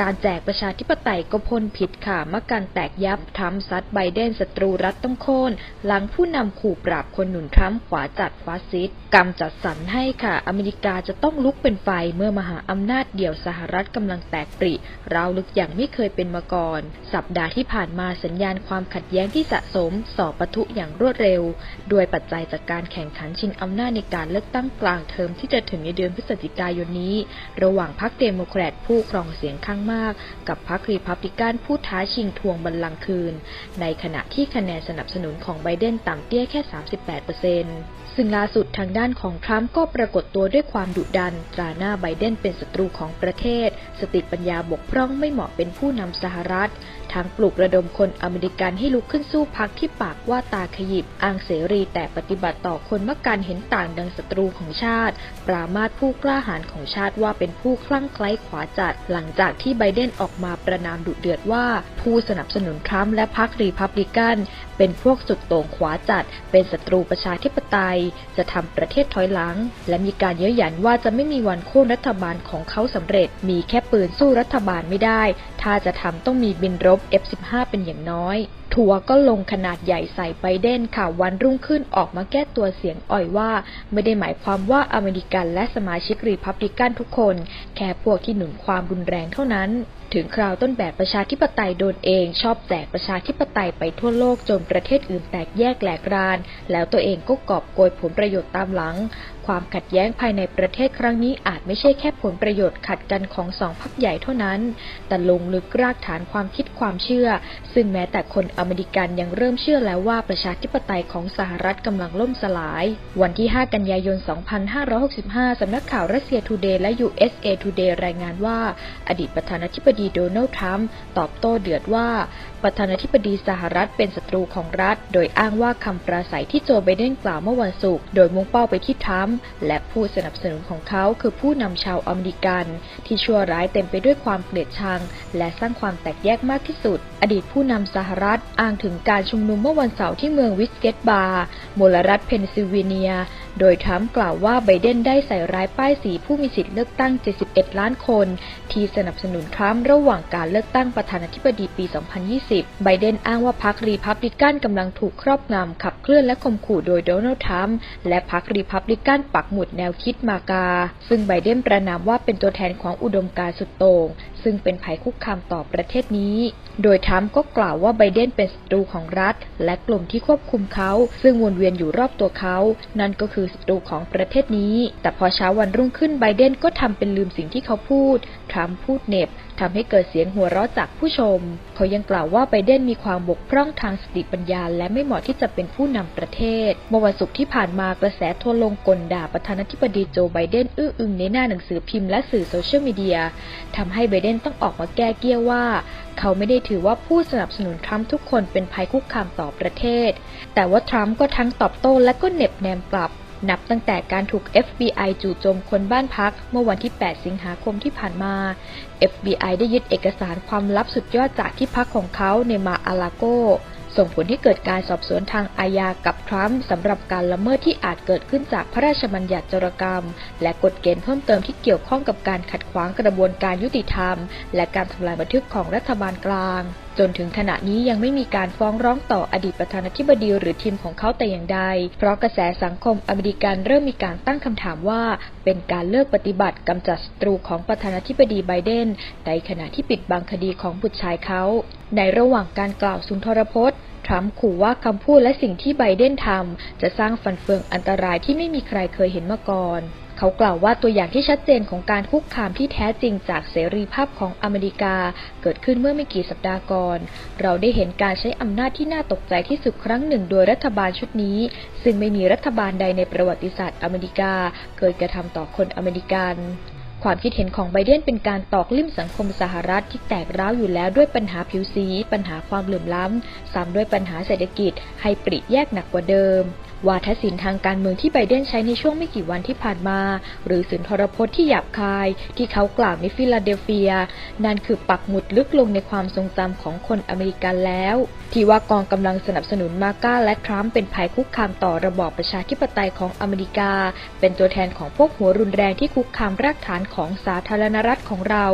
การแจกประชาธิปไตยก็พ้นผิดค่ะมะกันแตกยับทรัมซัดไบเดนศัตรูรัฐต้องโค่นหลังผู้นำขู่ปราบคนหนุนทรัมป์ขวาจัดฟาสซิสต์กำจัดสรรให้ค่ะ อเมริกาจะต้องลุกเป็นไฟเมื่อมหาอำนาจเดี่ยวสหรัฐกำลังแตกปริราวลึกอย่างไม่เคยเป็นมาก่อน สัปดาห์ที่ผ่านมาสัญญาณความขัดแย้งที่สะสมสอบปะทุอย่างรวดเร็วด้วยปัจจัยจากการแข่งขันชิงอำนาจในการเลือกตั้งกลางเทอมที่จะถึงในเดือนพฤศจิกายนนี้ ระหว่างพรรคเดโมแครตผู้ครองเสียงข้างมากกับพรรครีพับลิกันผู้ท้าชิงทวงบัลลังก์คืน ในขณะที่คะแนนสนับสนุนของไบเดนต่ำเตี้ยแค่ 38%ซึ่งล่าสุดทางด้านของทรัมป์ก็ปรากฏตัวด้วยความดุดัน ตราหน้าไบเดนเป็นศัตรูของประเทศ สติปัญญาบกพร่องไม่เหมาะเป็นผู้นำสหรัฐ ทางปลุกระดมคนอเมริกันให้ลุกขึ้นสู้พักที่ปากว่าตาขยิบอ้างเสรีแต่ปฏิบัติต่อคนมักการเห็นต่างดังศัตรูของชาติ ปรามาสผู้กล้าหาญของชาติว่าเป็นผู้คลั่งไคล้ขวาจัดหลังจากที่ไบเดนออกมาประนามดุเดือดว่า ผู้สนับสนุนทรัมป์และพรรครีพับลิกัน เป็นพวกสุดโต่งขวาจัด เป็นศัตรูประชาธิปไตย จะทำประเทศถอยหลัง และมีการเย้ยหยันว่าจะไม่มีวันโค่นรัฐบาลของเขาสำเร็จ มีแค่ปืนสู้รัฐบาลไม่ได้ ถ้าจะทำต้องมีบินรบ F-15 เป็นอย่างน้อย ทัวร์ก็ลงขนาดใหญ่ใส่ไบเดนค่ะวันรุ่งขึ้นออกมาแก้ตัวเสียงอ่อยว่า ไม่ได้หมายความว่าอเมริกันและสมาชิกรีพับลิกันทุกคน แค่พวกที่หนุนความรุนแรงเท่านั้น ถึงคราวต้นแบบประชาธิปไตยโดนเอง ชอบแจกประชาธิปไตยไปทั่วโลกจนประเทศอื่นแตกแยกแหลกราน แล้วตัวเองก็กอบโกยผลประโยชน์ตามหลัง ความขัดแย้งภายในประเทศครั้งนี้อาจไม่ใช่แค่ผลประโยชน์ขัดกันของสองพรรคใหญ่เท่านั้น แต่ลงลึกรากฐานความคิดความเชื่อ ซึ่งแม้แต่คนอเมริกันยังเริ่มเชื่อแล้วว่าประชาธิปไตยของสหรัฐกำลังล่มสลาย วันที่ 5 กันยายน 2565 สำนักข่าวรัสเซียทูเดย์และ USA Today รายงานว่า อดีตประธานาธิบดีโดนัลด์ทรัมป์ตอบโต้เดือดว่า ประธานาธิบดีสหรัฐเป็นศัตรูของรัฐ โดยอ้างว่าคำปราศัยที่โจไบเดนกล่าวเมื่อวันศุกร์โดยมุ่งเป้าไปที่ทรัมป์และผู้สนับสนุนของเขาคือผู้นำชาวอเมริกัน ที่ชั่วร้ายเต็มไปด้วยความเกลียดชัง และสร้างความแตกแยกมากที่สุด อดีตผู้นำสหรัฐอ้างถึงการชุมนุมเมื่อวันเสาร์ที่เมืองวิสเกตบาร์มลรัฐเพนซิลเวเนีย โดยทรัมป์กล่าวว่าไบเดนได้ใส่ร้ายป้ายสีผู้มีสิทธิ์เลือกตั้ง 71 ล้านคน ที่สนับสนุนทรัมป์ระหว่างการเลือกตั้งประธานาธิบดีปี 2020 ไบเดนอ้างว่าพรรครีพับลิกันกำลังถูกครอบงำขับเคลื่อนและข่มขู่โดยโดนัลด์ทรัมป์และพรรครีพับลิกันปักหมุดแนวคิดมากา ซึ่งไบเดนประนามว่าเป็นตัวแทนของอุดมการณ์สุดโต่งซึ่งเป็นภัยคุกคามต่อประเทศนี้ โดยทรัมป์ก็กล่าวว่าไบเดนเป็นศัตรูของรัฐ และกลุ่มที่ควบคุมเขา ซึ่งวนเวียนอยู่รอบตัวเขา นั่นก็คือศัตรูของประเทศนี้ แต่พอเช้าวันรุ่งขึ้นไบเดนก็ทำเป็นลืมสิ่งที่เขาพูด ทรัมป์พูดเหน็บ ทำให้เกิดเสียงหัวเราะจากผู้ชม เขายังกล่าวว่าไบเดนมีความบกพร่องทางสติปัญญา และไม่เหมาะที่จะเป็นผู้นำประเทศ เมื่อวันศุกร์ที่ผ่านมากระแสทัวลงกลด่าประธานาธิบดีโจไบเดนอื้ออึงในหน้าหนังสือพิมพ์และสื่อโซเชียลมีเดียทำให้ไบเดนต้องออกมาแก้เกี้ยวว่า เขาไม่ได้ถือว่าผู้สนับสนุนทรัมป์ทุกคนเป็นภัยคุกคามต่อประเทศ แต่ว่าทรัมป์ก็ทั้งตอบโต้และก็เน็บแนมกลับ นับตั้งแต่การถูก FBI จู่โจมคนบ้านพักเมื่อวันที่ 8 สิงหาคมที่ผ่านมา FBI ได้ยึดเอกสารความลับสุดยอดจากที่พักของเขาในมาอาลาโก ส่งผลให้เกิดการสอบสวนทางอาญากับทรัมป์สำหรับการละเมิดที่อาจเกิดขึ้นจากพระราชบัญญัติจรกรรม และกฎเกณฑ์เพิ่มเติมที่เกี่ยวข้องกับการขัดขวางกระบวนการยุติธรรม และการทำลายบันทึกของรัฐบาลกลาง จนถึงขณะนี้ยังไม่มีการฟ้องร้องต่ออดีตประธานาธิบดีหรือทีมของเขาแต่อย่างใด เพราะกระแสสังคมอเมริกันเริ่มมีการตั้งคำถามว่า เป็นการเลิกปฏิบัติกำจัดศัตรูของประธานาธิบดีไบเดนในขณะที่ปิดบังคดีของบุตรชายเขา ในระหว่างการกล่าวสุนทรพจน์ ทรัมป์ขู่ว่าคำพูดและสิ่งที่ไบเดนทำจะสร้างฟันเฟืองอันตรายที่ไม่มีใครเคยเห็นมาก่อน เขากล่าวว่าตัวอย่างที่ชัดเจนของการคุกคามที่แท้จริงจากเสรีภาพของอเมริกา เกิดขึ้นเมื่อไม่กี่สัปดาห์ก่อน เราได้เห็นการใช้อำนาจที่น่าตกใจที่สุดครั้งหนึ่งโดยรัฐบาลชุดนี้ ซึ่งไม่มีรัฐบาลใดในประวัติศาสตร์อเมริกา เคยกระทำต่อคนอเมริกัน ความคิดเห็นของไบเดนเป็นการตอกลิ่มสังคมสหรัฐที่แตกร้าวอยู่แล้วด้วยปัญหาผิวสี ปัญหาความเหลื่อมล้ำ ซ้ำด้วยปัญหาเศรษฐกิจให้ปริแยกหนักกว่าเดิม วาทศิลป์ทางการเมืองที่ไบเดนใช้ในช่วงไม่กี่วันที่ผ่านมา หรือสุนทรพจน์ที่หยาบคาย ที่เขากล่าวในฟิลาเดลเฟีย นั่นคือปักหมุดลึกลงในความทรงจำของคนอเมริกันแล้ว ที่ว่ากองกำลังสนับสนุนมาก้าและทรัมป์เป็นภัยคุกคามต่อระบอบประชาธิปไตยของอเมริกา เป็นตัวแทนของพวกหัวรุนแรงที่คุกคามรากฐานของสาธารณรัฐของเรา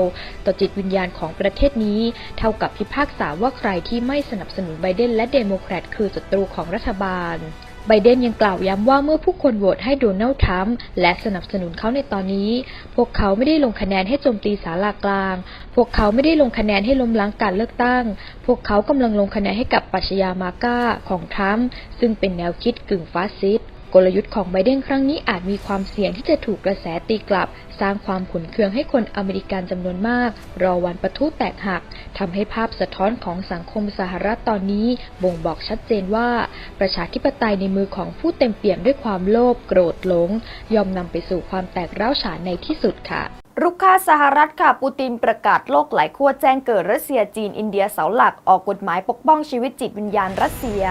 ต่อจิตวิญญาณของประเทศนี้ เท่ากับพิพากษาว่าใครที่ไม่สนับสนุนไบเดนและเดโมแครตคือศัตรูของรัฐบาล ไบเดนยังกล่าวย้ำว่าเมื่อผู้คนโหวตให้โดนัลด์ทรัมป์และสนับสนุนเขาในตอนนี้ พวกเขาไม่ได้ลงคะแนนให้โจมตีสาลากลาง พวกเขาไม่ได้ลงคะแนนให้ล้มล้างการเลือกตั้ง พวกเขากำลังลงคะแนนให้กับปัชญามาก้าของทรัมป์ซึ่งเป็นแนวคิดกึ่งฟาสซิสต์ กลยุทธ์ของไบเดนครั้งนี้อาจมีความเสี่ยงที่จะถูกกระแสตีกลับ สร้างความขุนเคืองให้คนอเมริกันจำนวนมาก รอวันประทุแตกหักทำให้ภาพสะท้อนของสังคมสหรัฐตอนนี้บ่งบอกชัดเจนว่า ประชาธิปไตยในมือของผู้เต็มเปี่ยมด้วยความโลภโกรธหลง ยอมนำไปสู่ความแตกร้าวฉานในที่สุดค่ะรุกค่าสหรัฐค่ะ ปูตินประกาศโลกหลายขั้วแจ้งเกิดรัสเซียจีนอินเดียเสาหลักออกกฎหมายปกป้องชีวิตจิตวิญญาณรัสเซีย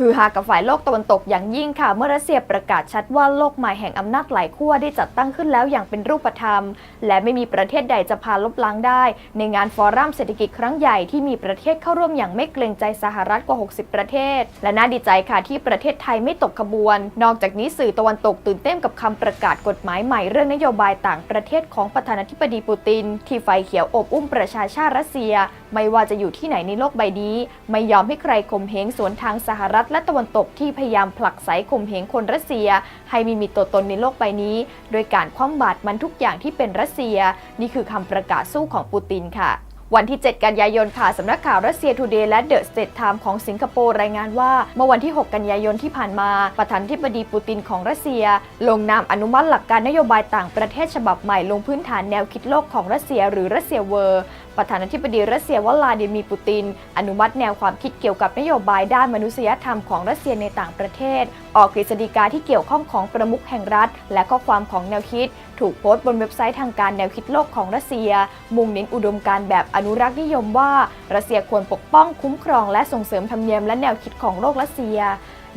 ฮือฮากับฝ่ายโลกตะวันตกอย่างยิ่งค่ะเมื่อรัสเซียประกาศชัดว่าโลกใหม่แห่งอำนาจหลายขั้วได้จัดตั้งขึ้นแล้วอย่างเป็นรูปธรรม และไม่มีประเทศใดจะพาลบล้างได้ ในงานฟอรัมเศรษฐกิจครั้งใหญ่ที่มีประเทศเข้าร่วมอย่างไม่เกรงใจสหรัฐกว่า 60 ประเทศ และน่าดีใจค่ะที่ประเทศไทยไม่ตกขบวน นอกจากนี้สื่อตะวันตกตื่นเต้นกับคำประกาศกฎหมายใหม่เรื่องนโยบายต่างประเทศของประธานาธิบดีปูติน ที่ไฟเขียวอบอุ้มประชาชาติรัสเซียไม่ว่าจะอยู่ที่ไหนในโลกใบนี้ ไม่ยอมให้ใครข่มเหงสวนทางสหรัฐและตะวันตกที่พยายามผลักไสข่มเหงคนรัสเซีย ให้มีมีตัวตนในโลกใบนี้ โดยการคว่ำบาตรมันทุกอย่างที่เป็นรัสเซีย นี่คือคำประกาศสู้ของปูตินค่ะวันที่ 7 กันยายนค่ะ สำนักข่าวรัสเซียทูเดย์และเดอะสเตทไทม์ของสิงคโปร์รายงานว่า เมื่อวันที่ 6 กันยายนที่ผ่านมา ประธานธิบดีปูตินของรัสเซีย ลงนามอนุมัติหลักการนโยบายต่างประเทศฉบับใหม่ลงพื้นฐานแนวคิดโลกของรัสเซียหรือรัสเซียเวอร์ ประธานาธิบดีรัสเซียวลาดิมีร์ปูติน อนุมัติแนวความคิดเกี่ยวกับนโยบายด้านมนุษยธรรมของรัสเซียในต่างประเทศ ออกกฤษฎีกาที่เกี่ยวข้องของประมุขแห่งรัฐ และข้อความของแนวคิด ถูกโพสต์บนเว็บไซต์ทางการแนวคิดโลกของรัสเซีย มุ่งเน้นอุดมการแบบอนุรักษ์นิยมว่ารัสเซียควรปกป้องคุ้มครอง และส่งเสริมธรรมเนียมและแนวคิดของโลกรัสเซีย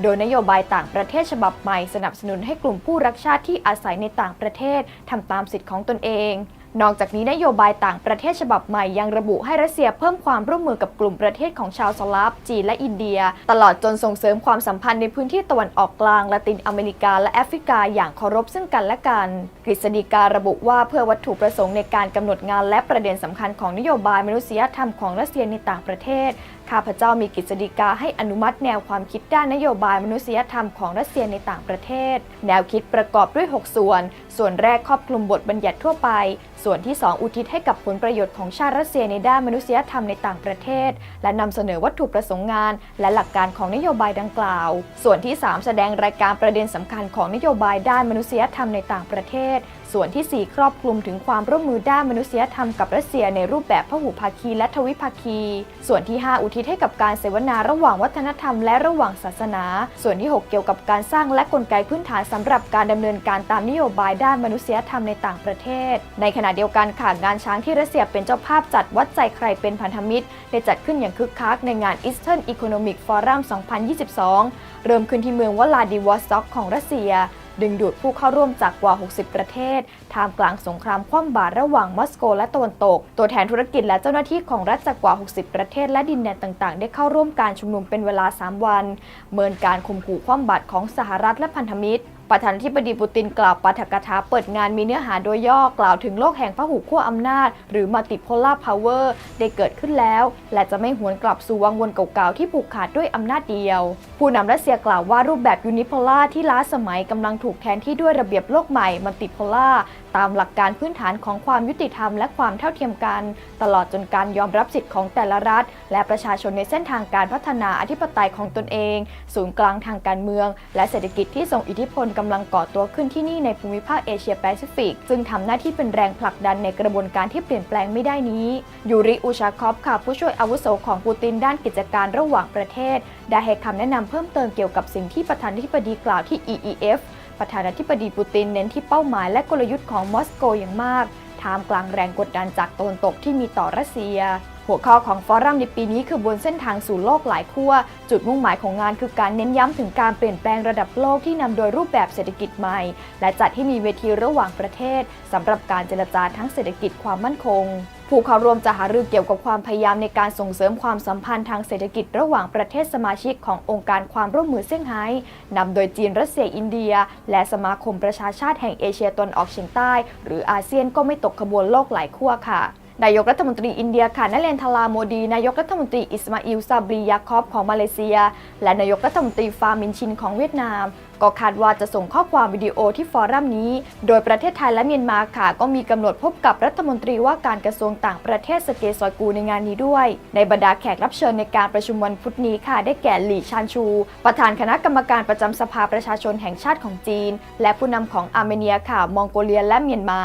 โดยนโยบายต่างประเทศฉบับใหม่สนับสนุนให้กลุ่มผู้รักชาติที่อาศัยในต่างประเทศทำตามสิทธิของตนเอง นอกจากนี้นโยบายต่างประเทศฉบับใหม่ยังระบุให้รัสเซียเพิ่มความร่วมมือกับกลุ่มประเทศของชาวสลาฟจีนและอินเดีย ตลอดจนส่งเสริมความสัมพันธ์ในพื้นที่ตะวันออกกลางละตินอเมริกาและแอฟริกาอย่างเคารพซึ่งกันและกัน กฤษฎีการะบุว่าเพื่อวัตถุประสงค์ในการกำหนดงานและประเด็นสำคัญของนโยบายมนุษยธรรมของรัสเซียในต่างประเทศ ข้าพเจ้ามีกฤษฎีกาให้อนุมัติแนวความคิดด้านนโยบายมนุษยธรรมของรัสเซียในต่างประเทศ แนวคิดประกอบด้วย 6 ส่วน ส่วนแรกครอบคลุมบทบัญญัติทั่วไป ส่วนที่ 2 อุทิศให้กับผลประโยชน์ของชาติรัสเซียในด้านมนุษยธรรมในต่างประเทศ และนำเสนอวัตถุประสงค์งาน และหลักการของนโยบายดังกล่าว ส่วนที่ 3 แสดงรายการประเด็นสำคัญของนโยบายด้านมนุษยธรรมในต่างประเทศ ส่วนที่ 4 ครอบคลุมถึงความร่วมมือด้านมนุษยธรรมกับรัสเซียในรูปแบบพหุภาคีและทวิภาคี ส่วนที่ 5 อุทิศให้กับการเสวนาระหว่างวัฒนธรรมและระหว่างศาสนา ส่วนที่ 6 เกี่ยวกับการสร้างและกลไกพื้นฐานสำหรับการดำเนินการตามนโยบายด้านมนุษยธรรมในต่างประเทศ ในขณะเดียวกันค่ะงานช้างที่รัสเซียเป็นเจ้าภาพจัดวัดใจใครเป็นพันธมิตร ได้จัดขึ้นอย่างคึกคักในงาน Eastern Economic Forum 2022 เริ่มขึ้นที่เมืองวลาดิวอสต็อกของรัสเซีย ดึงดูดผู้เข้าร่วมจากกว่า 60 ประเทศ ท่ามกลางสงครามคว่ำบาตรระหว่างมอสโกและตะวันตก ตัวแทนธุรกิจและเจ้าหน้าที่ของรัฐจากกว่า 60 ประเทศและดินแดนต่างๆ ได้เข้าร่วมการชุมนุมเป็นเวลา 3 วัน เมินการข่มขู่คว่ำบาตรของสหรัฐและพันธมิตร ประธานาธิบดีปูตินกล่าวปาฐกถาเปิดงานมีเนื้อหาโดยย่อกล่าวถึงโลกแห่งพหุขั้วอำนาจ หรือมัลติโพลาร์พาวเวอร์ได้เกิดขึ้นแล้ว และจะไม่หวนกลับสู่วังวนเก่าๆที่ผูกขาดด้วยอำนาจเดียว ผู้นำรัสเซียกล่าวว่ารูปแบบยูนิโพล่าที่ล้าสมัยกำลังถูกแทนที่ด้วยระเบียบโลกใหม่ multipolar ตา ตามหลักการพื้นฐานของความยุติธรรมและความเท่าเทียมกัน ตลอดจนการยอมรับสิทธิของแต่ละรัฐ และประชาชนในเส้นทางการพัฒนาอธิปไตยของตนเอง ศูนย์กลางทางการเมือง และเศรษฐกิจที่ทรงอิทธิพลกำลังก่อตัวขึ้นที่นี่ในภูมิภาคเอเชียแปซิฟิก ซึ่งทำหน้าที่เป็นแรงผลักดันในกระบวนการที่เปลี่ยนแปลงไม่ได้นี้ ยูริอูชาคอฟค่ะผู้ช่วยอาวุโสของปูตินด้านกิจการระหว่างประเทศ ได้ให้คำแนะนำเพิ่มเติมเกี่ยวกับสิ่งที่ประธานาธิบดีกล่าวที่ EEF ประธานาธิบดีปูตินเน้นที่เป้าหมายและกลยุทธ์ของมอสโกอย่างมากท่ามกลางแรงกดดันจากตะวันตกที่มีต่อรัสเซีย หัวข้อของฟอรัมในปีนี้คือบนเส้นทางสู่โลกหลายขั้ว จุดมุ่งหมายของงานคือการเน้นย้ำถึงการเปลี่ยนแปลงระดับโลกที่นำโดยรูปแบบเศรษฐกิจใหม่ และจัดให้มีเวทีระหว่างประเทศสำหรับการเจรจาทั้งเศรษฐกิจความมั่นคงผู้เข้าร่วมจะหารือเกี่ยวกับความพยายามในการส่งเสริมความสัมพันธ์ทางเศรษฐกิจระหว่างประเทศสมาชิกขององค์การความร่วมมือเซี่ยงไฮ้นำโดยจีนรัสเซียอินเดีย และสมาคมประชาชาติแห่งเอเชียตะวันออกเฉียงใต้ หรืออาเซียนก็ไม่ตกขบวนโลกหลายขั้วค่ะ นายกรัฐมนตรีอินเดียค่ะนเรนทลาโมดี นายกรัฐมนตรีอิสมาอิลซาบรียาคอบของมาเลเซีย และนายกรัฐมนตรีฟามินชินของเวียดนาม ก็คาดว่าจะส่งข้อความวิดีโอที่ฟอรัมนี้ โดยประเทศไทยและเมียนมาค่ะ ก็มีกำหนดพบกับรัฐมนตรีว่าการกระทรวงต่างประเทศสเกซอยกูในงานนี้ด้วย ในบรรดาแขกรับเชิญในการประชุมวันพุธนี้ค่ะ ได้แก่หลี่ชานชู ประธานคณะกรรมการประจำสภาประชาชนแห่งชาติของจีน และผู้นำของอาร์เมเนียค่ะ มองโกเลียและเมียนมา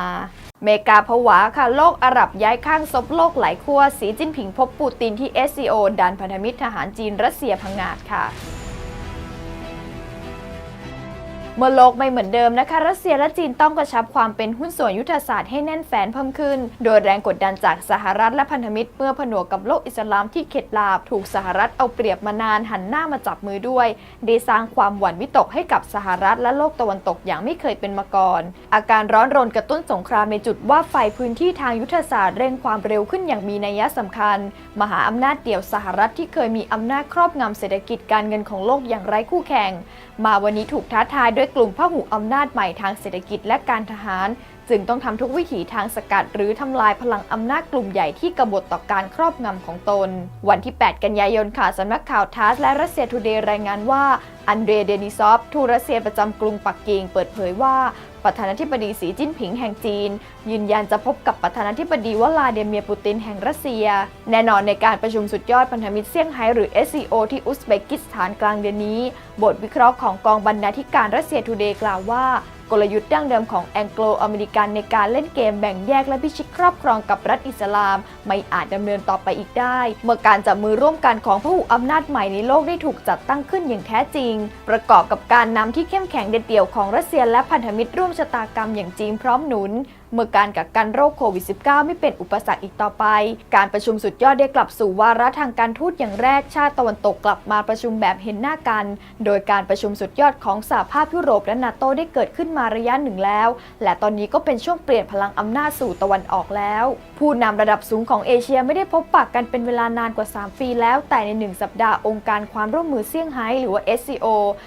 เมกาผวาค่ะ โลกอาหรับย้ายข้างซบโลกหลายขั้วสีจิ้นผิงพบปูตินที่ SCO ดันพันธมิตรทหารจีนรัสเซียพังงาดค่ะ เมื่อโลกไม่เหมือนเดิมนะคะ รัสเซียและจีนต้องกระชับความเป็นหุ้นส่วนยุทธศาสตร์ให้แน่นแฟนเพิ่มขึ้น โดยแรงกดดันจากสหรัฐและพันธมิตรเมื่อผนวกกับโลกอิสลามที่เข็ดลาบ ถูกสหรัฐเอาเปรียบมานานหันหน้ามาจับมือด้วยได้สร้างความหวั่นวิตกให้กับสหรัฐและโลกตะวันตกอย่างไม่เคยเป็นมาก่อน อาการร้อนรนกระตุ้นสงครามในจุดว่าไฟพื้นที่ทางยุทธศาสตร์เร่งความเร็วขึ้นอย่างมีนัยสำคัญ มหาอำนาจเดี่ยวสหรัฐที่เคยมีอำนาจครอบงำเศรษฐกิจการเงินของโลกอย่างไร้คู่แข่ง มาวันนี้ถูกท้าทายด้วยกลุ่มพหุอำนาจใหม่ทางเศรษฐกิจและการทหาร จึงต้องทำทุกวิถีทางสกัด หรือทำลายพลังอำนาจกลุ่มใหญ่ที่กบฏต่อการครอบงำของตน วันที่ 8 กันยายนค่ะสำนักข่าวทัสและรัสเซียทูเดย์รายงานว่า อันเดรเดนิซอฟทูตรัสเซียประจำกรุงปักกิ่งเปิดเผยว่าประธานาธิบดีสีจิ้นผิงแห่งจีน ยืนยันจะพบกับประธานาธิบดีวลาดิเมียร์ปูตินแห่งรัสเซีย แน่นอนในการประชุมสุดยอดพันธมิตรเซี่ยงไฮ้หรือ SCO ที่อุซเบกิสถานกลางเดือนนี้ บทวิเคราะห์ของกองบรรณาธิการรัสเซียทูเดย์กล่าวว่า กลยุทธ์ดั้งเดิมของแองโกลอเมริกันในการเล่นเกมแบ่งแยกและพิชิตครอบครองกับรัฐอิสลาม ไม่อาจดำเนินต่อไปอีกได้ เมื่อการจับมือร่วมกันของผู้อำนาจใหม่ในโลกได้ถูกจัดตั้งขึ้นอย่างแท้จริง ประกอบกับการนำที่เข้มแข็งเด็ดเดี่ยวของรัสเซียและพันธมิตรร่วมชะตากรรมอย่างจีนพร้อมหนุนเมื่อการกักกันโรคโควิด -19 ไม่เป็นอุปสรรคอีกต่อไป การประชุมสุดยอดได้กลับสู่วาระทางการทูตอย่างแรกชาติตะวันตกกลับมาประชุมแบบเห็นหน้ากัน โดยการประชุมสุดยอดของสหภาพยุโรปและนาโตได้เกิดขึ้นมาระยะหนึ่งแล้ว และตอนนี้ก็เป็นช่วงเปลี่ยนพลังอำนาจสู่ตะวันออกแล้ว ผู้นำระดับสูงของเอเชียไม่ได้พบปะกันเป็นเวลานานกว่า 3 ปีแล้ว แต่ในหนึ่งสัปดาห์องค์การความร่วมมือเซี่ยงไฮ้หรือว่า SCO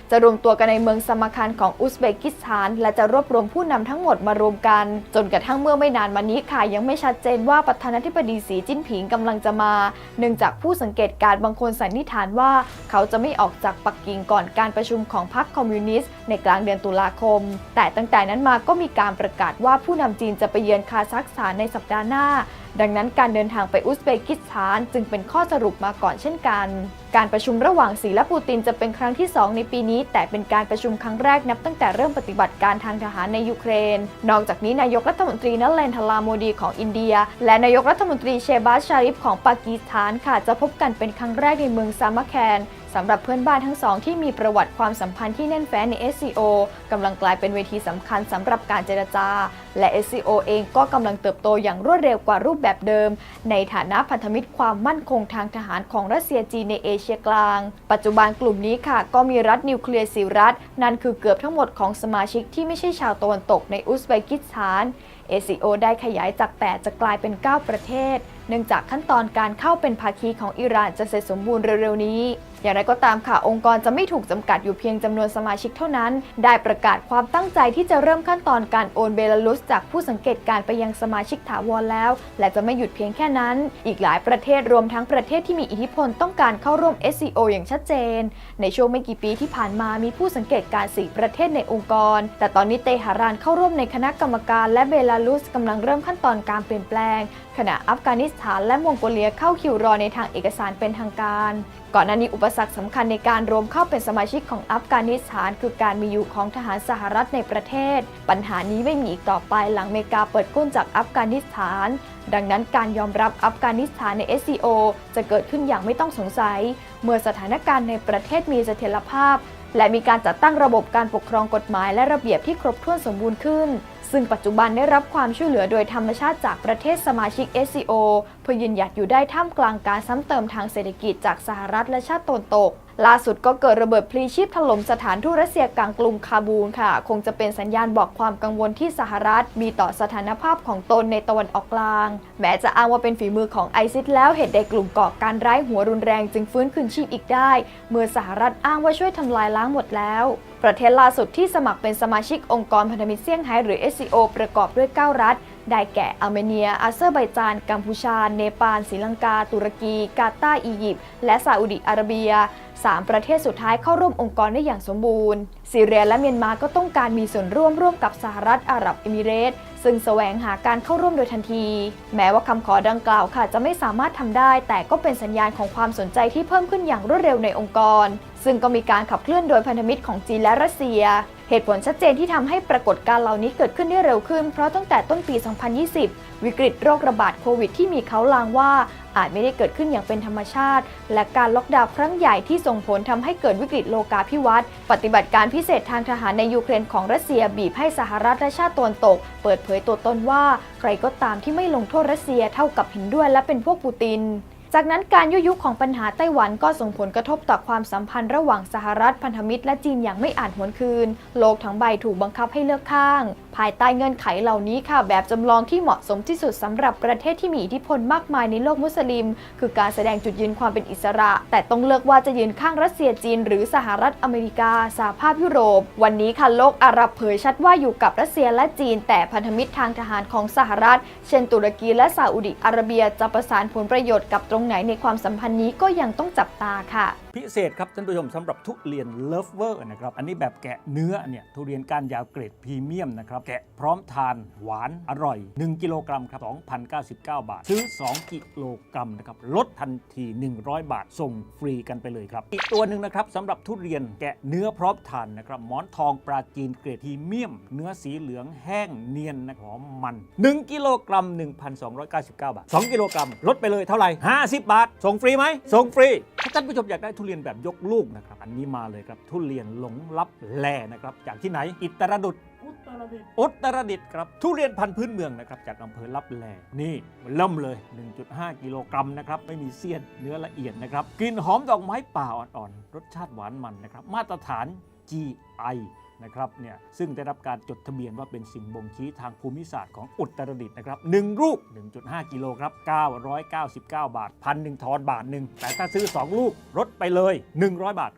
จะรวมตัวกันในเมืองสมาคันของอุซเบกิสถาน และจะรวบรวมผู้นำทั้งหมดมารวมกัน จนกระทั่งเมื่อไม่นานมานี้ค่ะยังไม่ชัดเจนว่าประธานาธิบดีสีจิ้นผิงกำลังจะมา เนื่องจากผู้สังเกตการบางคนสันนิษฐานว่า เขาจะไม่ออกจากปักกิ่งก่อนการประชุมของพรรคคอมมิวนิสต์ในกลางเดือนตุลาคม แต่ตั้งแต่นั้นมาก็มีการประกาศว่าผู้นำจีนจะไปเยือนคาซัคสถานในสัปดาห์หน้า ดังนั้นการเดินทางไปอุซเบกิสถานจึงเป็นข้อสรุปมาก่อนเช่นกัน การประชุมระหว่างสีและปูตินจะเป็นครั้งที่ 2 ในปีนี้ แต่เป็นการประชุมครั้งแรกนับตั้งแต่เริ่มปฏิบัติการทางทหารในยูเครน นอกจากนี้นายกรัฐมนตรีนเลนทลาโมดีของอินเดีย และนายกรัฐมนตรีเชบาสชาริฟของปากีสถานค่ะจะพบกันเป็นครั้งแรกในเมืองซามาแคน สำหรับเพื่อนบ้านทั้งสองที่มีประวัติความสัมพันธ์ที่แน่นแฟ้นใน SCO กำลังกลายเป็นเวทีสำคัญสำหรับการเจรจา และ SCO เองก็กำลังเติบโตอย่างรวดเร็วกว่ารูปแบบเดิม ในฐานะพันธมิตรความมั่นคงทางทหารของรัสเซียจีนในเอเชียกลาง ปัจจุบันกลุ่มนี้ค่ะ ก็มีรัฐนิวเคลียร์สีรัฐ นั่นคือเกือบทั้งหมดของสมาชิกที่ไม่ใช่ชาวตะวันตกในอุซเบกิสถาน ACO ได้ขยายจาก 8 จะกลายเป็น 9 ประเทศ เนื่องจากขั้นตอนการเข้าเป็นภาคีของอิหร่านจะเสร็จสมบูรณ์เร็วๆนี้ อย่างไรก็ตามค่ะองค์กรจะไม่ถูกจำกัดอยู่เพียงจำนวนสมาชิกเท่านั้น ได้ประกาศความตั้งใจที่จะเริ่มขั้นตอนการโอนเบลารุส จากผู้สังเกตการไปยังสมาชิกถาวรแล้ว และจะไม่หยุดเพียงแค่นั้น อีกหลายประเทศรวมทั้งประเทศที่มีอิทธิพลต้องการเข้าร่วม SCO อย่างชัดเจน ในช่วงไม่กี่ปีที่ผ่านมามีผู้สังเกตการณ์4ประเทศในองค์กร แต่ตอนนี้เตหะรานเข้าร่วมในคณะกรรมการและเบลารุสกำลังเริ่มขั้นตอนการเปลี่ยนแปลง ขณะอัฟกานิสถานและมองโกเลียเข้าคิวรอในทางเอกสารเป็นทางการ ก่อนหน้านี้อุปสรรคสำคัญในการรวมเข้าเป็นสมาชิกของอัฟกานิสถาน คือการมีอยู่ของทหารสหรัฐในประเทศ ปัญหานี้ไม่มีอีกต่อไปหลังเมกาเปิดก้นจากอัฟกานิสถาน ดังนั้นการยอมรับอัฟกานิสถานใน SCO จะเกิดขึ้นอย่างไม่ต้องสงสัย เมื่อสถานการณ์ในประเทศมีเสถียรภาพ และมีการจัดตั้งระบบการปกครองกฎหมายและระเบียบที่ครบถ้วนสมบูรณ์ขึ้น ซึ่งปัจจุบันได้รับความช่วยเหลือโดยธรรมชาติจากประเทศสมาชิก SCO เพื่อยืนหยัดอยู่ได้ท่ามกลางการซ้ำเติมทางเศรษฐกิจจากสหรัฐและชาติตะวันตก ล่าสุดก็เกิดระเบิดพลีชีพถล่มสถานทูตรัสเซียกลางกรุงคาบูลค่ะ คงจะเป็นสัญญาณบอกความกังวลที่สหรัฐ มีต่อสถานภาพของตนในตะวันออกกลาง แม้จะอ้างว่าเป็นฝีมือของไอซิสแล้วเหตุใดกลุ่มก่อการร้ายหัวรุนแรงจึงฟื้นคืนชีพอีกได้ เมื่อสหรัฐอ้างว่าช่วยทำลายล้างหมดแล้วประเทศล่าสุดที่สมัครเป็นสมาชิกองค์กรพันธมิตรเซี่ยงไฮ้หรือ SCO ประกอบด้วย 9 รัฐ ได้แก่อาร์เมเนีย อาเซอร์ไบจาน กัมพูชา เนปาลศรีลังกา ตุรกี กาตาร์อียิปต์ และซาอุดิอาระเบีย 3 ประเทศสุดท้ายเข้าร่วมองค์กรได้อย่างสมบูรณ์ ซีเรียและเมียนมาก็ต้องการมีส่วนร่วมร่วมกับสหรัฐอาหรับเอมิเรตส์ซึ่งแสวงหาการเข้าร่วมโดยทันที แม้ว่าคำขอดังกล่าวค่ะจะไม่สามารถทำได้ แต่ก็เป็นสัญญาณของความสนใจที่เพิ่มขึ้นอย่างรวดเร็วในองค์กร ซึ่งก็มีการขับเคลื่อนโดยพันธมิตรของจีนและรัสเซีย เหตุผลชัดเจนที่ทำให้ปรากฏการณ์เหล่านี้เกิดขึ้นได้เร็วขึ้น เพราะตั้งแต่ต้นปี 2020 วิกฤตโรคระบาดโควิดที่มีเขาลางว่าอาจไม่ได้เกิดขึ้นอย่างเป็นธรรมชาติ และการล็อกดาวน์ครั้งใหญ่ที่ส่งผลทำให้เกิดวิกฤตโลกาภิวัตน์ปฏิบัติการพิเศษทางทหารในยูเครนของรัสเซียบีบให้สหรัฐและชาติตะวันตก เปิดเผยตัวตนว่า ใครก็ตามที่ไม่ลงโทษรัสเซียเท่ากับเห็นด้วยและเป็นพวกปูติน จากนั้นการยุยงของปัญหาไต้หวันก็ส่งผลกระทบต่อความสัมพันธ์ระหว่างสหรัฐพันธมิตรและจีนอย่างไม่อาจหวนคืน โลกทั้งใบถูกบังคับให้เลือกข้าง ภายใต้เงื่อนไขเหล่านี้ค่ะ แบบจำลองที่เหมาะสมที่สุดสำหรับประเทศที่มีอิทธิพลมากมายในโลกมุสลิม คือการแสดงจุดยืนความเป็นอิสระ แต่ต้องเลือกว่าจะยืนข้างรัสเซียจีน หรือสหรัฐอเมริกาสหภาพยุโรป วันนี้ค่ะโลกอาหรับเผยชัดว่าอยู่กับรัสเซียและจีน แต่พันธมิตรทางทหารของสหรัฐ เช่นตุรกีและซาอุดิอาระเบียจะประสานผลประโยชน์กับตรงงไหนในความสัมพันธ์นี้ก็ยังต้องจับตาค่ะพิเศษครับท่านผู้ชมสำหรับทุเรียนเลิฟเวอร์นะครับอันนี้แบบแกะเนื้อเนี่ยทุเรียนก้านยาวเกรดพรีเมียมนะครับแกะพร้อมทานหวานอร่อย 1 กิโลกรัมครับ2,099 บาท ซื้อ 2 กิโลกรัมนะครับลดทันที 100 บาท ส่งฟรีกันไปเลยครับ อีกตัวหนึ่งนะครับสำหรับทุเรียนแกะเนื้อพร้อมทานนะครับหมอนทองปลาจีนเกรดพรีเมียม เนื้อสีเหลืองแห้งเนียนนะหอมมัน 1 กิโลกรัม 1,299 บาท 2 กิโลกรัมลดไปเลยเท่าไหร่50 บาท ส่งฟรีไหมส่งฟรีถ้าท่านผู้ชมอยากได้ทุเรียนแบบยกลูกนะครับ อันนี้มาเลยครับ ทุเรียนหลงลับแลนะครับ จากที่ไหน อิตรดุษอุตรดิตถ์อุตรดิตถ์ครับ ทุเรียนพันธุ์พื้นเมืองนะครับจากอำเภอลับแลนี่มันเริ่มเลย 1.5 กิโลกรัมนะครับไม่มีเสี้ยนเนื้อละเอียดนะครับกลิ่นหอมดอกไม้ป่าอ่อนๆรสชาติหวานมันนะครับมาตรฐาน GI นะครับเนี่ยซึ่งได้รับการจดทะเบียนว่าเป็นสิ่งบ่งชี้ทางภูมิศาสตร์ของอุตรดิตถ์นะครับ1ลูก 1.5 กิโลครับ 999 บาทพันหนึ่งทอนบาทหนึ่งแต่ถ้าซื้อ 2 ลูกลดไปเลย 100 บาทครับ